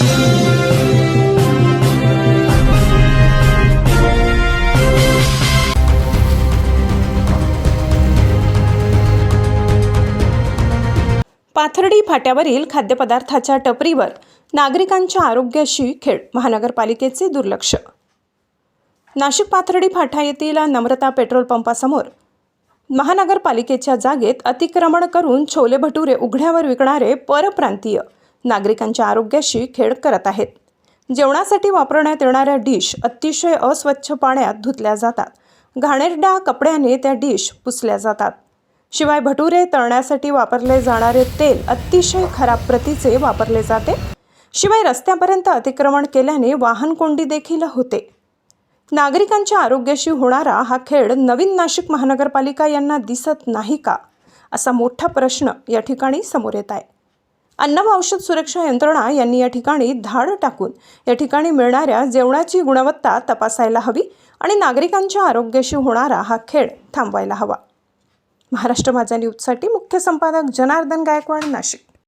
पाथर्डी फाट्यावरील खाद्यपदार्थाच्या टपरीवर नागरिकांच्या आरोग्याशी खेळ महानगरपालिकेचे दुर्लक्ष. नाशिक पाथर्डी फाटा येथील नम्रता पेट्रोल पंपासमोर महानगरपालिकेच्या जागेत अतिक्रमण करून छोले भटुरे उघड्यावर विकणारे परप्रांतीय नागरिकांच्या आरोग्याशी खेळ करत आहेत. जेवणासाठी वापरण्यात येणाऱ्या डिश अतिशय अस्वच्छ पाण्यात धुतल्या जातात. घाणेरड्या कपड्याने त्या डिश पुसल्या जातात. शिवाय भटुरे तळण्यासाठी वापरले जाणारे तेल अतिशय खराब प्रतीचे वापरले जाते. शिवाय रस्त्यापर्यंत अतिक्रमण केल्याने वाहन कोंडी देखील होते. नागरिकांच्या आरोग्याशी होणारा हा खेळ नवीन नाशिक महानगरपालिका यांना दिसत नाही का? असा मोठा प्रश्न या ठिकाणी समोर येत आहे. अन्न व औषध सुरक्षा यंत्रणा यांनी या ठिकाणी धाड टाकून या ठिकाणी मिळणाऱ्या जेवणाची गुणवत्ता तपासायला हवी आणि नागरिकांच्या आरोग्याशी होणारा हा खेळ थांबवायला हवा. महाराष्ट्र माझा न्यूजसाठी मुख्य संपादक जनार्दन गायकवाड नाशिक.